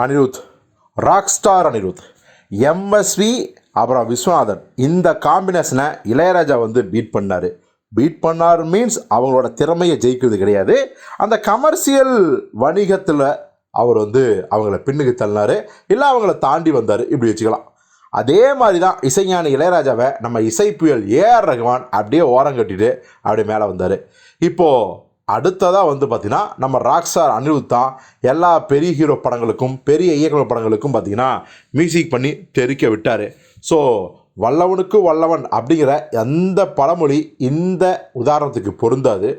Anirudh rock star Anirudh MSV அப்புறம் விஸ்வநாதன். இந்த காம்பினேஷனை இளையராஜா வந்து பீட் பண்ணார். பீட் பண்ணார் மீன்ஸ் அவங்களோட திறமையை ஜெயிக்கிறது கிடையாது. அந்த கமர்ஷியல் வணிகத்தில் அவர் வந்து அவங்கள பின்னுக்கு தள்ளினார். இல்லை அவங்கள தாண்டி வந்தார். இப்படி வச்சுக்கலாம். அதே மாதிரி தான் இசைஞானி இளையராஜாவை நம்ம இசை புயல் ஏஆர் ரகுமான் அப்படியே ஓரம் கட்டிட்டு அப்படியே மேலே வந்தார். இப்போது அடுத்ததாக வந்து பார்த்திங்கன்னா நம்ம ராக்ஸார் அனிருத் தான் எல்லா பெரிய ஹீரோ படங்களுக்கும் பெரிய இயக்குனர் படங்களுக்கும் பார்த்திங்கன்னா மியூசிக் பண்ணி தெரிக்க விட்டார். ஸோ வல்லவனுக்கு வல்லவன் அப்படிங்கிற எந்த பழமொழி இந்த உதாரணத்துக்கு பொருந்தாது.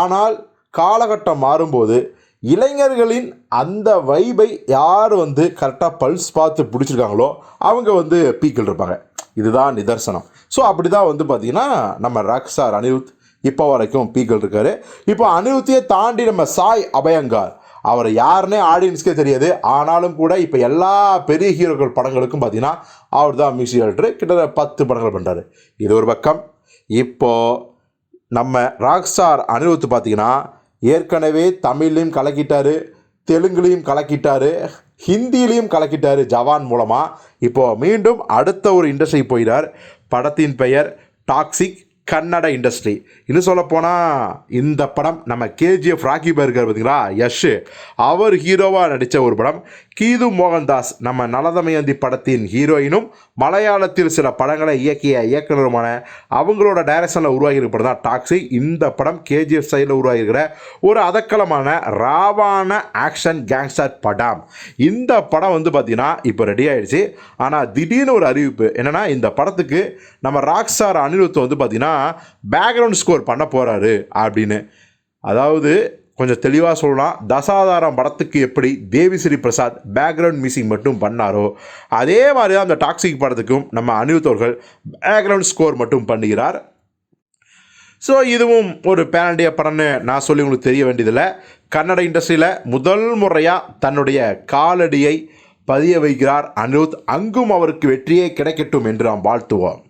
ஆனால் காலகட்டம் மாறும்போது இளைஞர்களின் அந்த வைபை யார் வந்து கரெக்டாக பல்ஸ் பார்த்து பிடிச்சிருக்காங்களோ அவங்க வந்து பீக்கில் இருப்பாங்க. இதுதான் நிதர்சனம். ஸோ அப்படி தான் வந்து பார்த்திங்கன்னா நம்ம ராக்ஸார் அனிருத் இப்போ வரைக்கும் பீக்கில் இருக்காரு. இப்போ அனிருத்தியை தாண்டி நம்ம சாய் அபயங்கார். அவர் யாருன்னே ஆடியன்ஸ்க்கே தெரியாது. ஆனாலும் கூட இப்போ எல்லா பெரிய ஹீரோக்கள் படங்களுக்கும் பார்த்தீங்கன்னா அவர் தான் மியூசிக் டைரக்டர் கிட்டத்தட்ட பத்து படங்கள் பண்ணுறாரு இது ஒரு பக்கம். இப்போது நம்ம ராக் ஸ்டார் அனிருத் பார்த்தீங்கன்னா ஏற்கனவே தமிழ்லையும் கலக்கிட்டார் தெலுங்குலையும் கலக்கிட்டார் ஹிந்திலையும் கலக்கிட்டார் ஜவான் மூலமாக இப்போது மீண்டும் அடுத்த ஒரு இண்டஸ்ட்ரி போயிடார் படத்தின் பெயர் டாக்ஸிக் கன்னட இண்டஸ்ட்ரி இன்னும் சொல்லப்போனால் இந்த படம் நம்ம கேஜிஎஃப் ராக்கி பர்கர் பார்த்தீங்களா யஷ் அவர் ஹீரோவாக நடித்த ஒரு படம். கீது மோகன்தாஸ் நம்ம நலதமயந்தி படத்தின் ஹீரோயினும் மலையாளத்தில் சில படங்களை இயக்கிய இயக்குனருமான அவங்களோட டைரக்ஷனில் உருவாகியிருக்க படம் தான் டாக்ஸி இந்த படம் கேஜிஎஃப் சைடில் உருவாகியிருக்கிற ஒரு அதக்கலமான ராவான ஆக்ஷன் கேங்ஸ்டர் படம். இந்த படம் வந்து பார்த்திங்கன்னா இப்போ ரெடி ஆகிடுச்சு ஆனால் திடீர்னு ஒரு அறிவிப்பு. என்னென்னா இந்த படத்துக்கு நம்ம ராக் ஸ்டார் அனிருத் வந்து பார்த்திங்கன்னா பேக்ரவுண்ட் ஸ்கோர் பண்ண போகிறாரு அப்படின்னு. அதாவது கொஞ்சம் தெளிவாக சொல்லலாம். தசாதாரம் படத்துக்கு எப்படி தேவிஸ்ரீ பிரசாத் பேக்ரவுண்ட் மியூசிக் மட்டும் பண்ணாரோ அதே மாதிரி தான் அந்த டாக்ஸிக் படத்துக்கும் நம்ம அனிருத் அவர்கள் பேக்ரவுண்ட் ஸ்கோர் மட்டும் பண்ணுகிறார் ஸோ இதுவும் ஒரு பேரண்டிய படம்னு நான் சொல்லி உங்களுக்கு தெரிய வேண்டியதில்லை. கன்னட இண்டஸ்ட்ரியில் முதல் முறையாக தன்னுடைய காலடியை பதிய வைக்கிறார் அனிருத். அங்கும் அவருக்கு வெற்றியே கிடைக்கட்டும் என்று நாம் வாழ்த்துவோம்.